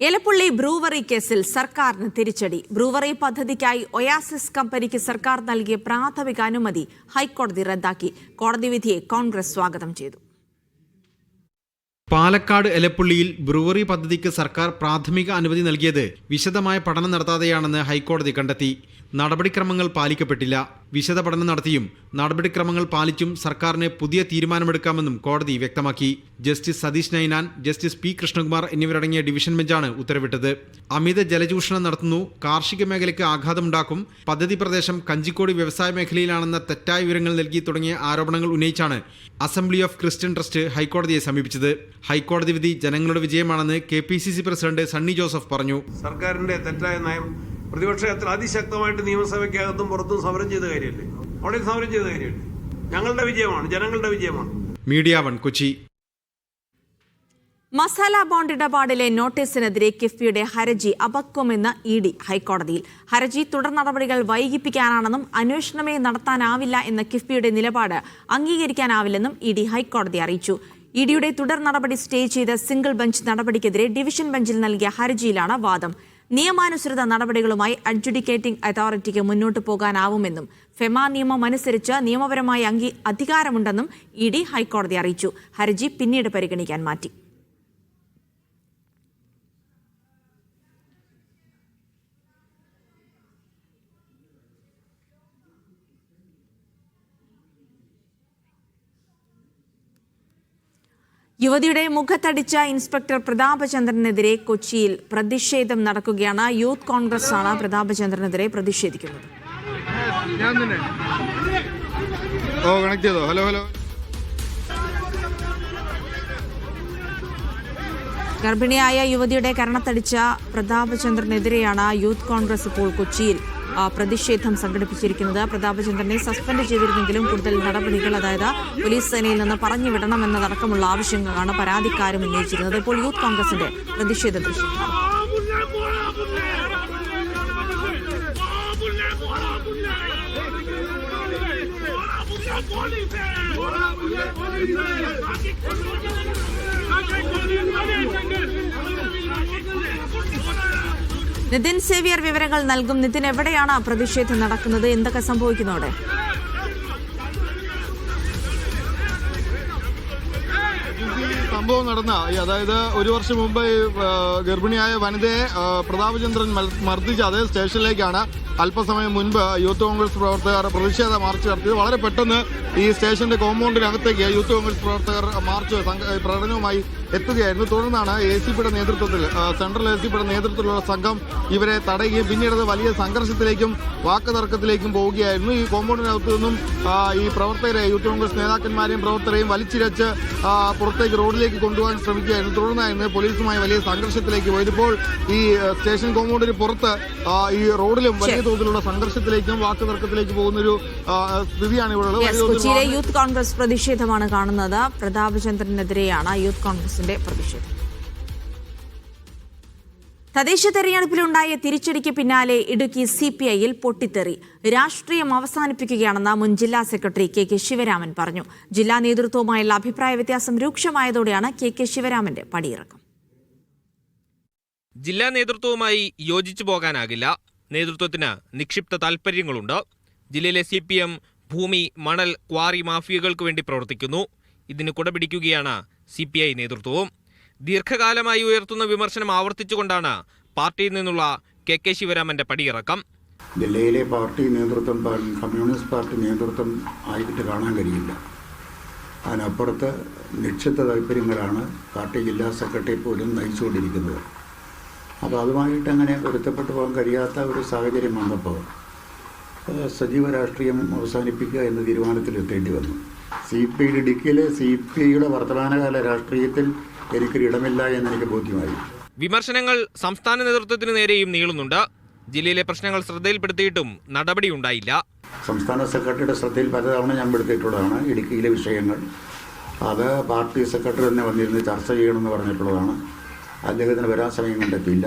Elappully brewery കേസിൽ സർക്കാരിന് തിരിച്ചടി. ബ്രൂവറി പദ്ധതിക്കായി ഒയാസിസ് കമ്പനിക്ക് സർക്കാർ നൽകിയ പ്രാഥമിക അനുമതി ഹൈക്കോടതി റദ്ദാക്കി. കോടതി വിധിയെ കോൺഗ്രസ് സ്വാഗതം ചെയ്തു. പാലക്കാട് എലപ്പുള്ളിയിൽ ബ്രൂവറി പദ്ധതിക്ക് സർക്കാർ പ്രാഥമിക അനുമതി നൽകിയത് വിശദമായ പഠനം നടത്താതെയാണെന്ന് ഹൈക്കോടതി കണ്ടെത്തി. നടപടിക്രമങ്ങൾ പാലിക്കപ്പെട്ടില്ല. വിശദ പഠനം നടത്തിയും നടപടിക്രമങ്ങൾ പാലിച്ചും സർക്കാരിന് പുതിയ തീരുമാനമെടുക്കാമെന്നും കോടതി വ്യക്തമാക്കി. Justice Sathish Ninan justice P Krishnakumar എന്നിവരടങ്ങിയ ഡിവിഷൻ ബെഞ്ചാണ് ഉത്തരവിട്ടത്. അമിത ജലചൂഷണം നടത്തുന്നു കാർഷിക മേഖലയ്ക്ക് ആഘാതമുണ്ടാക്കും പദ്ധതി പ്രദേശം കഞ്ചിക്കോട് വ്യവസായ മേഖലയിലാണെന്ന തെറ്റായ വിവരങ്ങൾ നൽകി തുടങ്ങിയ ആരോപണങ്ങൾ ഉന്നയിച്ചാണ് അസംബ്ലി ഓഫ് ക്രിസ്ത്യൻ ട്രസ്റ്റ് ഹൈക്കോടതിയെ സമീപിച്ചത്. ഹൈക്കോടതി വിധി ജനങ്ങളുടെ വിജയമാണെന്ന് കെ പ്രസിഡന്റ് സണ്ണി ജോസഫ് പറഞ്ഞു. സർക്കാരിന്റെ തെറ്റായ നയം പ്രതിപക്ഷത്തിൽ അതിശക്തമായിട്ട് നിയമസഭയ്ക്കകത്തും പുറത്തും സമരം ചെയ്ത കാര്യമല്ലേ? അവിടെ സമരം ചെയ്ത കാര്യമല്ലേ? ഞങ്ങളുടെ വിജയമാണ് ജനങ്ങളുടെ വിജയമാണ്. Media One Kochi. Masala bond ഇടപാടിലെ നോട്ടീസിനെതിരെ കിഫ്ബിയുടെ ഹർജി അപക്വമെന്ന് ഇ ഡി ഹൈക്കോടതിയിൽ. ഹർജി തുടർ നടപടികൾ വൈകിപ്പിക്കാനാണെന്നും അന്വേഷണമേ നടത്താനാവില്ല എന്ന കിഫ്ബിയുടെ നിലപാട് അംഗീകരിക്കാനാവില്ലെന്നും ഇ ഡി ഹൈക്കോടതി അറിയിച്ചു. ഇ ഡിയുടെ തുടർ നടപടി സ്റ്റേ ചെയ്ത സിംഗിൾ ബെഞ്ച് നടപടിക്കെതിരെ ഡിവിഷൻ ബെഞ്ചിൽ നൽകിയ ഹർജിയിലാണ് വാദം. നിയമാനുസൃത നടപടികളുമായി അഡ്ജുഡിക്കേറ്റിംഗ് അതോറിറ്റിക്ക് മുന്നോട്ട് പോകാനാവുമെന്നും ഫെമ നിയമം അനുസരിച്ച് നിയമപരമായ അംഗീ അധികാരമുണ്ടെന്നും ഇ ഡി ഹൈക്കോടതി അറിയിച്ചു. ഹർജി പിന്നീട് പരിഗണിക്കാൻ മാറ്റി. യുവതിയുടെ മുഖത്തടിച്ച ഇൻസ്പെക്ടർ പ്രതാപചന്ദ്രനെതിരെ കൊച്ചിയിൽ പ്രതിഷേധം നടക്കുകയാണ്. യൂത്ത് കോൺഗ്രസ് ആണ് പ്രതാപചന്ദ്രനെതിരെ പ്രതിഷേധിക്കുന്നത്. ഓ കണക്ട് ചെയ്തോ? Hello hello. ഗർഭിണിയായ യുവതിയുടെ കരണത്തടിച്ച പ്രതാപചന്ദ്രനെതിരെയാണ് യൂത്ത് കോൺഗ്രസ് ഇപ്പോൾ കൊച്ചിയിൽ പ്രതിഷേധം സംഘടിപ്പിച്ചിരിക്കുന്നത്. പ്രതാപചന്ദ്രനെ സസ്പെൻഡ് ചെയ്തിരുന്നെങ്കിലും കൂടുതൽ നടപടികൾ അതായത് പോലീസ് സേനയിൽ നിന്ന് പറഞ്ഞു വിടണമെന്നതടക്കമുള്ള ആവശ്യങ്ങളാണ് പരാതിക്കാരും ഉന്നയിച്ചിരുന്നത്. ഇപ്പോൾ യൂത്ത് കോൺഗ്രസിന്റെ പ്രതിഷേധ നിതിൻ സേവിയർ വിവരങ്ങൾ നൽകും. നിതിൻ എവിടെയാണ് പ്രതിഷേധം നടക്കുന്നത്? എന്തൊക്കെ സംഭവിക്കുന്നോടെ സംഭവം നടന്ന. അതായത് ഒരു വർഷം മുമ്പ് ഗർഭിണിയായ വനിതയെ പ്രതാപചന്ദ്രൻ മർദ്ദിച്ച അതേ സ്റ്റേഷനിലേക്കാണ് അല്പസമയം മുൻപ് യൂത്ത് കോൺഗ്രസ് പ്രവർത്തകർ പ്രതിഷേധ മാർച്ച് നടത്തിയത്. വളരെ പെട്ടെന്ന് ഈ സ്റ്റേഷന്റെ കോമ്പൗണ്ടിനകത്തേക്ക് യൂത്ത് കോൺഗ്രസ് പ്രവർത്തകർ മാർച്ച് പ്രകടനവുമായി എത്തുകയായിരുന്നു. തുടർന്നാണ് എ സി പിയുടെ നേതൃത്വത്തിൽ സെൻട്രൽ എ സി പിയുടെ നേതൃത്വത്തിലുള്ള സംഘം ഇവരെ തടയുകയും പിന്നീട് വലിയ സംഘർഷത്തിലേക്കും വാക്കുതർക്കത്തിലേക്കും പോവുകയായിരുന്നു. ഈ കോമ്പൗണ്ടിനകത്തു നിന്നും ഈ പ്രവർത്തകരെ യൂത്ത് കോൺഗ്രസ് നേതാക്കന്മാരെയും പ്രവർത്തകരെയും വലിച്ചിരച്ച് പുറത്തേക്ക് റോഡിലേക്ക് കൊണ്ടുപോകാൻ ശ്രമിക്കുകയായിരുന്നു. തുടർന്നായിരുന്നു പോലീസുമായി വലിയ സംഘർഷത്തിലേക്ക് പോയത്. ഈ സ്റ്റേഷൻ കോമ്പൗണ്ടിന് പുറത്ത് ഈ റോഡിലും വലിയ തോതിലുള്ള സംഘർഷത്തിലേക്കും വാക്കുതർക്കത്തിലേക്ക് പോകുന്നൊരു സ്ഥിതിയാണ് ഇവിടെ ഉള്ളത്. കൊച്ചിയിലെ യൂത്ത് കോൺഗ്രസ് പ്രതിഷേധമാണ് കാണുന്നത്. പ്രതാപചന്ദ്രനെതിരെയാണ് യൂത്ത് കോൺഗ്രസിന്റെ പ്രതിഷേധം. തദ്ദേശ തെരഞ്ഞെടുപ്പിലുണ്ടായ തിരിച്ചടിക്ക് പിന്നാലെ ഇടുക്കി സി പി ഐയിൽ പൊട്ടിത്തെറി. രാഷ്ട്രീയം അവസാനിപ്പിക്കുകയാണെന്ന് മുൻ ജില്ലാ സെക്രട്ടറി കെ കെ ശിവരാമൻ പറഞ്ഞു. ജില്ലാ നേതൃത്വവുമായുള്ള അഭിപ്രായ വ്യത്യാസം രൂക്ഷമായതോടെയാണ് കെ കെ ശിവരാമന്റെ പടിയിറക്കം. ജില്ലാ നേതൃത്വവുമായി യോജിച്ചു പോകാനാകില്ല. നേതൃത്വത്തിന് നിക്ഷിപ്ത താൽപര്യങ്ങളുണ്ട് ജില്ലയിലെ സി പി എം ഭൂമി മണൽ ക്വാറി മാഫിയകൾക്ക് വേണ്ടി പ്രവർത്തിക്കുന്നു. ഇതിന് കുടപിടിക്കുകയാണ് സി പി ഐ നേതൃത്വവും. ദീർഘകാലമായി ഉയർത്തുന്ന വിമർശനം ആവർത്തിച്ചുകൊണ്ടാണ് പാർട്ടിയിൽ നിന്നുള്ള കെ കെ ശിവരാമന്റെ പടിയിറക്കം. ജില്ലയിലെ പാർട്ടി നേതൃത്വം കമ്മ്യൂണിസ്റ്റ് പാർട്ടി നേതൃത്വം ആയിട്ട് കാണാൻ കഴിയില്ല. അതിനപ്പുറത്ത് നിക്ഷിപ്ത താല്പര്യങ്ങളാണ് പാർട്ടി ജില്ലാ സെക്രട്ടറി പോലും നയിച്ചുകൊണ്ടിരിക്കുന്നത്. അപ്പോൾ അതുമായിട്ട് അങ്ങനെ പൊരുത്തപ്പെട്ടു പോകാൻ കഴിയാത്ത ഒരു സാഹചര്യം വന്നപ്പോൾ സജീവ രാഷ്ട്രീയം അവസാനിപ്പിക്കുക എന്ന തീരുമാനത്തിലെത്തേണ്ടി വന്നു. സി പി ഐ ഇടുക്കിയിലെ സി പി ഐയുടെ വർത്തമാനകാല രാഷ്ട്രീയത്തിൽ എനിക്കൊരു ഇടമില്ല എന്നെനിക്ക് ബോധ്യമായി. വിമർശനങ്ങൾ സംസ്ഥാന നേതൃത്വത്തിന് നേരെയും നീളുന്നുണ്ട്. ജില്ലയിലെ പ്രശ്നങ്ങൾ ശ്രദ്ധയിൽപ്പെടുത്തിയിട്ടും നടപടിയുണ്ടായില്ല സംസ്ഥാന സെക്രട്ടറിയുടെ ശ്രദ്ധയിൽ പലതവണ ഞാൻ പെടുത്തിയിട്ടുള്ളതാണ് ഇടുക്കിയിലെ വിഷയങ്ങൾ. അത് പാർട്ടി സെക്രട്ടറി തന്നെ വന്നിരുന്ന് ചർച്ച ചെയ്യണമെന്ന് പറഞ്ഞിട്ടുള്ളതാണ്. അദ്ദേഹത്തിന് വരാൻ സമയം കണ്ടെത്തിയില്ല.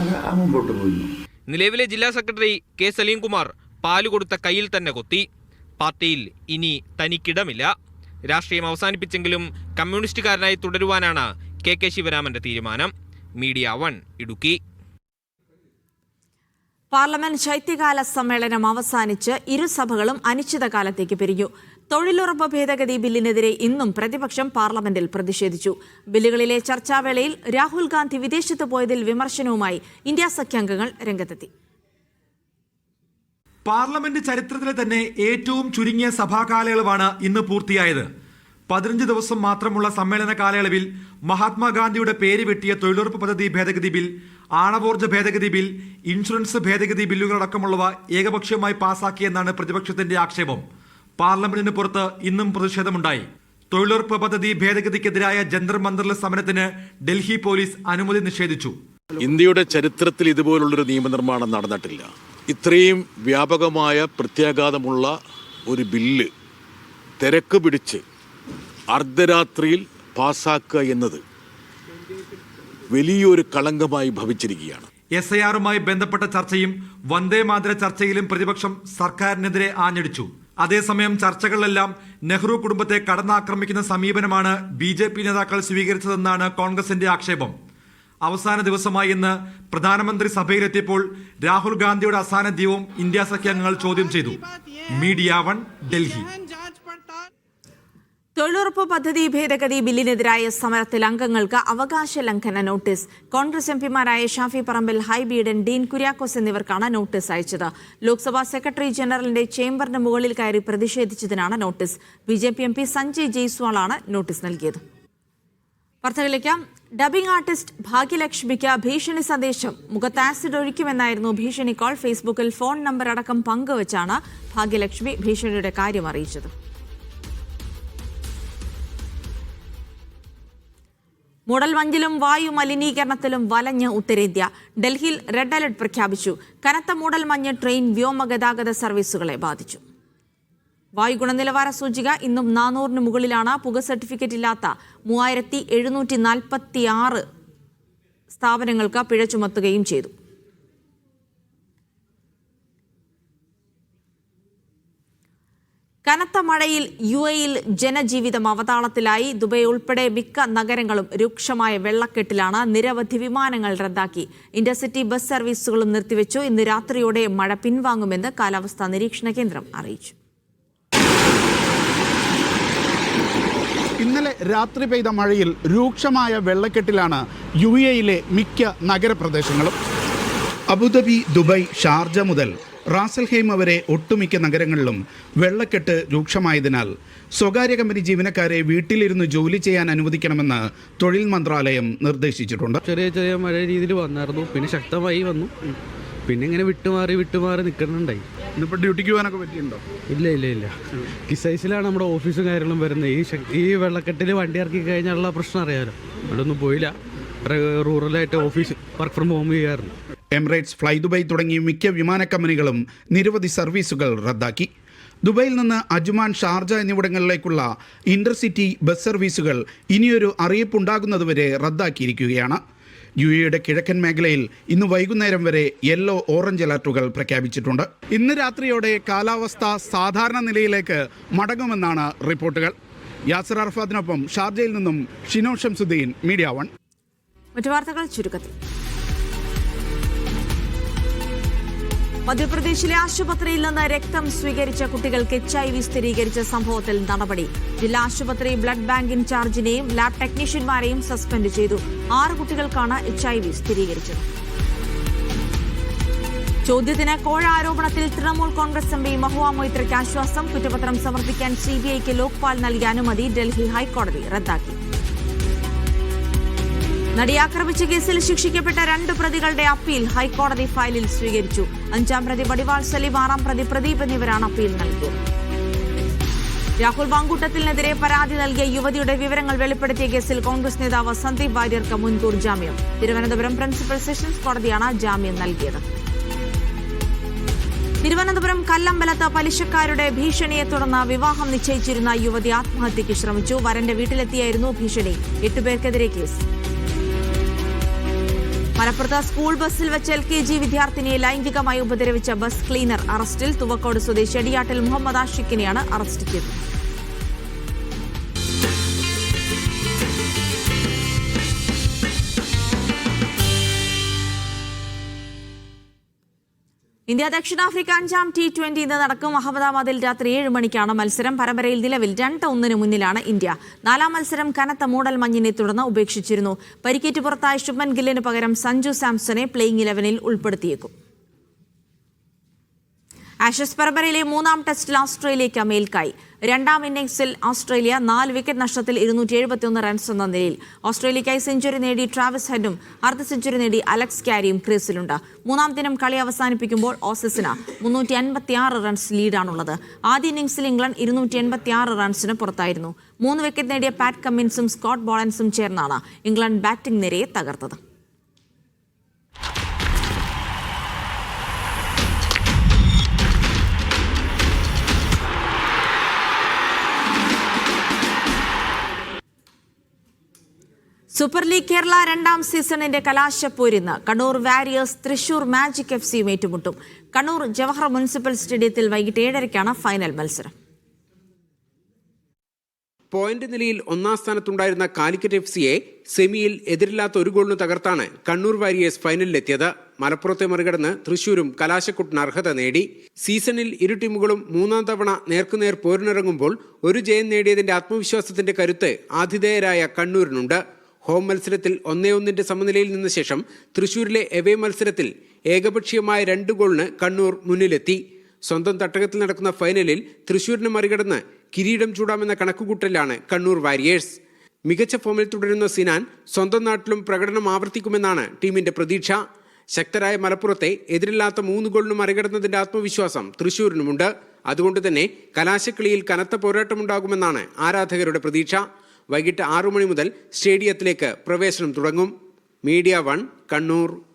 അത് മുമ്പോട്ട് പോയിരുന്നു. നിലവിലെ ജില്ലാ സെക്രട്ടറി കെ സലീംകുമാർ പാൽ കൊടുത്ത കയ്യിൽ തന്നെ കൊത്തി. പാർട്ടിയിൽ ഇനി തനിക്കിടമില്ല. രാഷ്ട്രീയം അവസാനിപ്പിച്ചെങ്കിലും കമ്മ്യൂണിസ്റ്റുകാരനായി തുടരുവാനാണ് കെ കെ ശിവരാമന്റെ തീരുമാനം. Media one Idukki. പാർലമെന്റ് ശൈത്യകാല സമ്മേളനം അവസാനിച്ച് ഇരുസഭകളും അനിശ്ചിതകാലത്തേക്ക് പിരിഞ്ഞു. തൊഴിലുറപ്പ് ഭേദഗതി ബില്ലിനെതിരെ ഇന്നും പ്രതിപക്ഷം പാർലമെന്റിൽ പ്രതിഷേധിച്ചു. ബില്ലുകളിലെ ചർച്ചാവേളയിൽ രാഹുൽ ഗാന്ധി വിദേശത്ത് പോയതിൽ വിമർശനവുമായി ഇന്ത്യ സഖ്യാംഗങ്ങൾ രംഗത്തെത്തി. പാർലമെന്റ് ചരിത്രത്തിലെ തന്നെ ഏറ്റവും ചുരുങ്ങിയ സഭാ കാലയളവാണ് ഇന്ന് പൂർത്തിയായത്. പതിനഞ്ച് ദിവസം മാത്രമുള്ള സമ്മേളന കാലയളവിൽ മഹാത്മാഗാന്ധിയുടെ പേര് വെട്ടിയ തൊഴിലുറപ്പ് പദ്ധതി ഭേദഗതി ബിൽ ആണവോർജ ഭേദഗതി ബിൽ ഇൻഷുറൻസ് ഭേദഗതി ബില്ലുകളടക്കമുള്ളവ ഏകപക്ഷീയമായി പാസാക്കിയെന്നാണ് പ്രതിപക്ഷത്തിന്റെ ആക്ഷേപം. പാർലമെന്റിന് പുറത്ത് ഇന്നും പ്രതിഷേധമുണ്ടായി. തൊഴിലുറപ്പ് പദ്ധതി ഭേദഗതിക്കെതിരായ ജന്തർ മന്ദറിലെ സമരത്തിന് ഡൽഹി പോലീസ് അനുമതി നിഷേധിച്ചു. ഇന്ത്യയുടെ ചരിത്രത്തിൽ ഇതുപോലുള്ളൊരു നിയമനിർമ്മാണം നടന്നിട്ടില്ല. ഇത്രയും വ്യാപകമായ പ്രത്യാഘാതമുള്ള ഒരു ബില്ല് തിരക്ക് പിടിച്ച് അർദ്ധരാത്രിയിൽ പാസാക്കുക എന്നത് വലിയൊരു കളങ്കമായി ഭവിച്ചിരിക്കുകയാണ്. എസ് ഐ ആറുമായി ബന്ധപ്പെട്ട ചർച്ചയും വന്ദേ മാതര ചർച്ചയിലും പ്രതിപക്ഷം സർക്കാരിനെതിരെ ആഞ്ഞടിച്ചു. അതേസമയം ചർച്ചകളിലെല്ലാം നെഹ്റു കുടുംബത്തെ കടന്നാക്രമിക്കുന്ന സമീപനമാണ് ബി ജെ പി നേതാക്കൾ സ്വീകരിച്ചതെന്നാണ് കോൺഗ്രസിന്റെ ആക്ഷേപം. അവസാന ദിവസമായി ഇന്ന് പ്രധാനമന്ത്രി സഭയിലെത്തിയപ്പോൾ രാഹുൽ ഗാന്ധിയുടെ അസാന്നിധ്യവും ഇന്ത്യ സഖ്യാംഗങ്ങൾ ചോദ്യം ചെയ്തു. Media one Delhi. തൊഴിലുറപ്പ് പദ്ധതി ഭേദഗതി ബില്ലിനെതിരായ സമരത്തിൽ അംഗങ്ങൾക്ക് അവകാശ ലംഘന നോട്ടീസ്. കോൺഗ്രസ് എംപിമാരായ ഷാഫി പറമ്പിൽ ഹൈബീഡൻ ഡീൻ കുര്യാക്കോസ് എന്നിവർക്കാണ് നോട്ടീസ് അയച്ചത്. ലോക്സഭാ സെക്രട്ടറി ജനറലിന്റെ ചേംബറിന് മുകളിൽ കയറി പ്രതിഷേധിച്ചതിനാണ് notice. B J P M P Sanjay ജയ്സ്വാളാണ് notice നൽകിയത്. ഡബിംഗ് ആർട്ടിസ്റ്റ് ഭാഗ്യലക്ഷ്മിക്ക് ഭീഷണി സന്ദേശം. മുഖത്ത് ആസിഡ് ഒഴിക്കുമെന്നായിരുന്നു ഭീഷണി കോൾ. ഫേസ്ബുക്കിൽ ഫോൺ നമ്പർ അടക്കം പങ്കുവച്ചാണ് ഭാഗ്യലക്ഷ്മി ഭീഷണിയുടെ കാര്യം അറിയിച്ചത്. മൂടൽമഞ്ഞിലും വായു മലിനീകരണത്തിലും വലഞ്ഞ് ഉത്തരേന്ത്യ. ഡൽഹിയിൽ റെഡ് അലർട്ട് പ്രഖ്യാപിച്ചു. കനത്ത മൂടൽമഞ്ഞ് ട്രെയിൻ വ്യോമഗതാഗത സർവീസുകളെ ബാധിച്ചു. വായു ഗുണനിലവാര സൂചിക ഇന്നും നാനൂറിന് മുകളിലാണ്. പുക സർട്ടിഫിക്കറ്റ് ഇല്ലാത്ത മൂവായിരത്തി എഴുന്നൂറ്റി നാൽപ്പത്തി ആറ് സ്ഥാപനങ്ങൾക്ക് പിഴ ചുമത്തുകയും ചെയ്തു. കനത്ത മഴയിൽ യു എയിൽ ജനജീവിതം അവതാളത്തിലായി. ദുബൈ ഉൾപ്പെടെ മിക്ക നഗരങ്ങളും രൂക്ഷമായ വെള്ളക്കെട്ടിലാണ് നിരവധി വിമാനങ്ങൾ റദ്ദാക്കി. ഇന്റർസിറ്റി ബസ് സർവീസുകളും നിർത്തിവെച്ചു. ഇന്ന് രാത്രിയോടെ മഴ പിൻവാങ്ങുമെന്ന് കാലാവസ്ഥാ നിരീക്ഷണ കേന്ദ്രം അറിയിച്ചു. ഇന്നലെ രാത്രി പെയ്ത മഴയിൽ രൂക്ഷമായ വെള്ളക്കെട്ടിലാണ് യു എയിലെ മിക്ക നഗരപ്രദേശങ്ങളും. അബുദാബി ദുബൈ ഷാർജ മുതൽ റാസൽഹൈമ വരെ ഒട്ടുമിക്ക നഗരങ്ങളിലും വെള്ളക്കെട്ട് രൂക്ഷമായതിനാൽ സ്വകാര്യ കമ്പനി ജീവനക്കാരെ വീട്ടിലിരുന്ന് ജോലി ചെയ്യാൻ അനുവദിക്കണമെന്ന് തൊഴിൽ മന്ത്രാലയം നിർദ്ദേശിച്ചിട്ടുണ്ട്. ചെറിയ ചെറിയ മഴ രീതിയിൽ വന്നായിരുന്നു. പിന്നെ ശക്തമായി വന്നു. പിന്നെ ഇങ്ങനെ വിട്ടുമാറി വിട്ടുമാറി നിൽക്കുന്നുണ്ടായി. ഇന്നിപ്പോൾ ഡ്യൂട്ടിക്ക് പോകാനൊക്കെ പറ്റിയിട്ടുണ്ടോ? ഇല്ല ഇല്ല ഇല്ല. കിസൈസിലാണ് നമ്മുടെ ഓഫീസും കാര്യങ്ങളും വരുന്നത്. ഈ ഈ വെള്ളക്കെട്ടിൽ വണ്ടി ഇറക്കി കഴിഞ്ഞാലുള്ള പ്രശ്നം അറിയാമല്ലോ ഇവിടെ ഒന്നും പോയില്ല. റൂറലായിട്ട് ഓഫീസ് വർക്ക് ഫ്രം ഹോം ചെയ്യാറുണ്ട്. എമിറേറ്റ്സ് ഫ്ലൈ ദുബൈ തുടങ്ങി മിക്ക വിമാന കമ്പനികളും നിരവധി സർവീസുകൾ റദ്ദാക്കി. ദുബൈയിൽ നിന്ന് അജ്മാൻ ഷാർജ എന്നിവിടങ്ങളിലേക്കുള്ള ഇന്റർസിറ്റി ബസ് സർവീസുകൾ ഇനിയൊരു അറിയിപ്പുണ്ടാകുന്നതുവരെ റദ്ദാക്കിയിരിക്കുകയാണ്. യു എയുടെ കിഴക്കൻ മേഖലയിൽ ഇന്ന് വൈകുന്നേരം വരെ യെല്ലോ ഓറഞ്ച് അലർട്ടുകൾ പ്രഖ്യാപിച്ചിട്ടുണ്ട്. ഇന്ന് രാത്രിയോടെ കാലാവസ്ഥ സാധാരണ നിലയിലേക്ക് മടങ്ങുമെന്നാണ് റിപ്പോർട്ടുകൾ. യാസർ അറഫാദിനൊപ്പം ഷാർജയിൽ നിന്നും ഷിനോ ഷംസുദ്ദീൻ മീഡിയ വൺ. മറ്റു വാർത്തകൾ ചുരുക്കത്തിൽ. മധ്യപ്രദേശിലെ ആശുപത്രിയിൽ നിന്ന് രക്തം സ്വീകരിച്ച കുട്ടികൾക്ക് എച്ച് ഐ വി സ്ഥിരീകരിച്ച സംഭവത്തിൽ നടപടി. ജില്ലാ ആശുപത്രി ബ്ലഡ് ബാങ്ക് ഇൻചാർജിനെയും ലാബ് ടെക്നീഷ്യന്മാരെയും സസ്പെൻഡ് ചെയ്തു. ആറ് കുട്ടികൾക്കാണ് എച്ച് ഐ വി സ്ഥിരീകരിച്ചത്. ചോദ്യത്തിന് കോഴ ആരോപണത്തിൽ തൃണമൂൽ കോൺഗ്രസ് എം പി മഹുവ മൊയ്ത്രയ്ക്ക് ആശ്വാസം. കുറ്റപത്രം സമർപ്പിക്കാൻ സിബിഐക്ക് ലോക്പാൽ നൽകിയ അനുമതി ഡൽഹി ഹൈക്കോടതി റദ്ദാക്കി. നടിയാക്രമിച്ച കേസിൽ ശിക്ഷിക്കപ്പെട്ട രണ്ട് പ്രതികളുടെ അപ്പീൽ ഹൈക്കോടതി ഫയലിൽ സ്വീകരിച്ചു. അഞ്ചാം പ്രതി വടിവാൾ സലീം ആറാം പ്രതി പ്രദീപ് എന്നിവരാണ് അപ്പീൽ നൽകിയത്. രാഹുൽ വാങ്കൂട്ടത്തിനെതിരെ പരാതി നൽകിയ യുവതിയുടെ വിവരങ്ങൾ വെളിപ്പെടുത്തിയ കേസിൽ കോൺഗ്രസ് നേതാവ് സന്ദീപ് വാര്യർക്ക് മുൻകൂർ ജാമ്യം. തിരുവനന്തപുരം പ്രിൻസിപ്പൽ സെഷൻസ് കോടതിയാണ് ജാമ്യം നൽകിയത്. തിരുവനന്തപുരം കല്ലമ്പലത്ത് പലിശക്കാരുടെ ഭീഷണിയെ തുടർന്ന് വിവാഹം നിശ്ചയിച്ചിരുന്ന യുവതി ആത്മഹത്യയ്ക്ക് ശ്രമിച്ചു. വരന്റെ വീട്ടിലെത്തിയായിരുന്നു ഭീഷണി. എട്ടുപേർക്കെതിരെ കേസ്. മലപ്പുറത്ത് സ്കൂൾ ബസ്സിൽ വെച്ച് എൽ കെ ജി വിദ്യാർത്ഥിനിയെ ലൈംഗികമായി ഉപദ്രവിച്ച ബസ് ക്ലീനർ അറസ്റ്റിൽ തുവക്കോട് സ്വദേശി അടിയാട്ടിൽ മുഹമ്മദ് ആഷിഖിനെയാണ് അറസ്റ്റ് ചെയ്തത്. ഇന്ത്യ ദക്ഷിണാഫ്രിക്ക അഞ്ചാം ടി ട്വന്റി ഇന്ന് നടക്കും. അഹമ്മദാബാദിൽ രാത്രി ഏഴ് മണിക്കാണ് മത്സരം. പരമ്പരയിൽ നിലവിൽ രണ്ട് ഒന്നിന് മുന്നിലാണ് ഇന്ത്യ. നാലാം മത്സരം കനത്ത മൂടൽ മഞ്ഞിനെ തുടർന്ന് ഉപേക്ഷിച്ചിരുന്നു. പരിക്കേറ്റ് പുറത്തായ ശുഭൻ ഗില്ലിന് പകരം സഞ്ജു സാംസണെ പ്ലേയിങ് ഇലവനിൽ ഉൾപ്പെടുത്തിയേക്കും. ആഷസ് പരമ്പരയിലെ മൂന്നാം ടെസ്റ്റിൽ ഓസ്ട്രേലിയയ്ക്ക് മേൽക്കായി. രണ്ടാം ഇന്നിംഗ്സിൽ ഓസ്ട്രേലിയ നാല് വിക്കറ്റ് നഷ്ടത്തിൽ ഇരുന്നൂറ്റി എഴുപത്തിയൊന്ന് റൺസ് എന്ന നിലയിൽ. ഓസ്ട്രേലിയയ്ക്കായി സെഞ്ചുറി നേടി ട്രാവിസ് ഹെഡും അർദ്ധ സെഞ്ചുറി നേടി അലക്സ് ക്യാരിയും ക്രീസിലുണ്ട്. മൂന്നാം ദിനം കളി അവസാനിപ്പിക്കുമ്പോൾ ഓസീസിന് മുന്നൂറ്റി അൻപത്തിയാറ് റൺസ് ലീഡാണുള്ളത്. ആദ്യ ഇന്നിംഗ്സിൽ ഇംഗ്ലണ്ട് ഇരുന്നൂറ്റി എൺപത്തിയാറ് റൺസിന് പുറത്തായിരുന്നു. മൂന്ന് വിക്കറ്റ് നേടിയ പാറ്റ് കമ്മിൻസും സ്കോട്ട് ബോളൻസും ചേർന്നാണ് ഇംഗ്ലണ്ട് ബാറ്റിംഗ് നിരയെ തകർത്തത്. സൂപ്പർ ലീഗ് കേരള രണ്ടാം സീസണിന്റെ കലാശപ്പോരിന്ന് Kannur Warriors Thrissur Magic F സിയും ഏറ്റുമുട്ടും. കണ്ണൂർ ജവഹർ മുനിസിപ്പൽ സ്റ്റേഡിയത്തിൽ വൈകിട്ട് ഏഴരയ്ക്കാണ് ഫൈനൽ മത്സരം. പോയിന്റ് നിലയിൽ ഒന്നാം സ്ഥാനത്തുണ്ടായിരുന്ന കാലിക്കറ്റ് എഫ് സിയെ സെമിയിൽ എതിരില്ലാത്ത ഒരു ഗോളിന് തകർത്താണ് കണ്ണൂർ വാരിയേഴ്സ് ഫൈനലിലെത്തിയത്. മലപ്പുറത്തെ മറികടന്ന് തൃശൂരും കലാശക്കുട്ടിന് അർഹത നേടി. സീസണിൽ ഇരു ടീമുകളും മൂന്നാം തവണ നേർക്കുനേർ പോരിനിറങ്ങുമ്പോൾ ഒരു ജയം നേടിയതിന്റെ ആത്മവിശ്വാസത്തിന്റെ കരുത്ത് ആതിഥേയരായ കണ്ണൂരിനുണ്ട്. ഹോം മത്സരത്തിൽ ഒന്നേ ഒന്നിന്റെ സമനിലയിൽ നിന്ന ശേഷം തൃശൂരിലെ എവേ മത്സരത്തിൽ ഏകപക്ഷീയമായ രണ്ട് ഗോളിന് കണ്ണൂർ മുന്നിലെത്തി. സ്വന്തം തട്ടകത്തിൽ നടക്കുന്ന ഫൈനലിൽ തൃശൂരിനെ മറികടന്ന് കിരീടം ചൂടാമെന്ന കണക്കുകൂട്ടലാണ് കണ്ണൂർ വാരിയേഴ്സ്. മികച്ച ഫോമിൽ തുടരുന്ന സിനാൻ സ്വന്തം നാട്ടിലും പ്രകടനം ആവർത്തിക്കുമെന്നാണ് ടീമിന്റെ പ്രതീക്ഷ. ശക്തരായ മലപ്പുറത്തെ എതിരില്ലാത്ത മൂന്ന് ഗോളിന് മറികടന്നതിന്റെ ആത്മവിശ്വാസം തൃശൂരിനുമുണ്ട്. അതുകൊണ്ട് തന്നെ കലാശക്കളിയിൽ കനത്ത പോരാട്ടമുണ്ടാകുമെന്നാണ് ആരാധകരുടെ പ്രതീക്ഷ. വൈകിട്ട് ആറു മണി മുതൽ സ്റ്റേഡിയത്തിലേക്ക് പ്രവേശനം തുടങ്ങും. Media One Kannur.